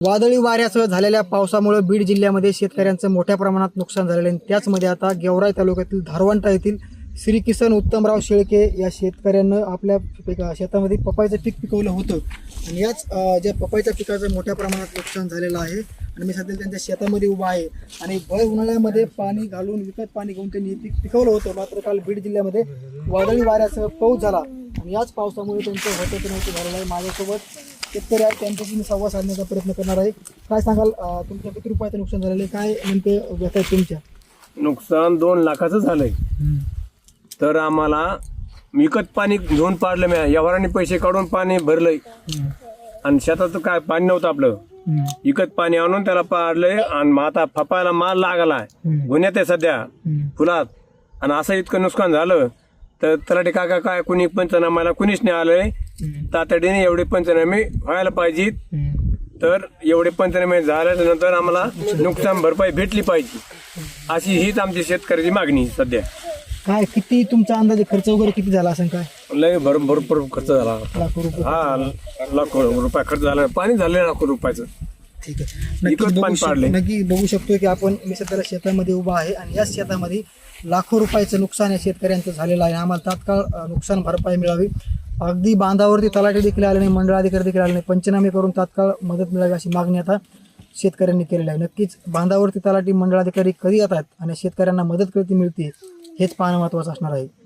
वादळी वाऱ्यासह झालेल्या पावसामुळे बीड जिल्ह्यामध्ये शेतकऱ्यांचं मोठ्या प्रमाणात नुकसान झालेलं आहे. त्याचमध्ये आता गेवराई तालुक्यातील धारवंटा येथील श्री किसन उत्तमराव शेळके या शेतकऱ्यांनं आपल्या पिका शेतामध्ये पपाईचं पीक पिकवलं होतं. आणि याच ज्या पपाईच्या पिकाचं मोठ्या प्रमाणात नुकसान झालेलं आहे. आणि मी सध्या त्यांच्या शेतामध्ये उभा आहे. आणि भर उन्हाळ्यामध्ये पाणी घालून विकत पाणी घेऊन त्यांनी पीक पिकवलं होतं. मात्र काल बीड जिल्ह्यामध्ये वादळी वाऱ्यासह पाऊस झाला. आणि याच पावसामुळे त्यांचं होतं नव्हतं झालेलं आहे. माझ्यासोबत शेतकरी आहेत त्यांच्याशी मी संवाद साधण्याचा प्रयत्न करणार आहे. काय सांगाल तुमच्या किती रुपयाचं नुकसान झालेलं आहे? काय नेमके व्यथा आहेत तुमच्या? नुकसान दोन लाखाचं झालंय. तर आम्हाला विकत पाणी घेऊन पाडलं मी. व्यवहाराने पैसे काढून पाणी भरलंय. आणि शेतात काय पाणी नव्हतं आपलं. विकत पाणी आणून त्याला पाडलंय आणि आता फपायला माल लागलाय. गुन्ह्यात आहे सध्या. फुलात. आणि असं इतकं नुकसान झालं. तर तलाठी काका काय कुणी पंचनामाला कुणीच नाही आलंय. तातडीने एवढे पंचनामे व्हायला पाहिजेत. तर एवढे पंचनामे झाल्यानंतर आम्हाला नुकसान भरपाई भेटली पाहिजे. अशी हीच आमची शेतकऱ्याची मागणी सध्या. काय किती तुमचा अंदाजे खर्च वगैरे किती झाला असं काय? लय भर भरपूर खर्च झाला. हा लाखो रुपये खर्च झाला. पाणी झाले लाखो रुपयाचं. ठीक आहे. नक्की बघू शक-. नक्की बघू शकतो की आपण मी सध्या शेतामध्ये उभा आहे आणि याच शेतामध्ये लाखो रुपयाचं नुकसान या शेतकऱ्यांचं झालेलं आहे. आम्हाला तात्काळ अ, नुकसान भरपाई मिळावी. अगदी बांधावरती तलाठी देखील आले नाही मंडळ अधिकारी देखील आले नाही. पंचनामे करून तात्काळ मदत मिळावी अशी मागणी आता शेतकऱ्यांनी केलेली आहे. नक्कीच बांधावरती तलाठी मंडळ अधिकारी कधी येतात आणि शेतकऱ्यांना मदत कधी मिळते हेच पाहणं महत्त्वाचं असणार आहे.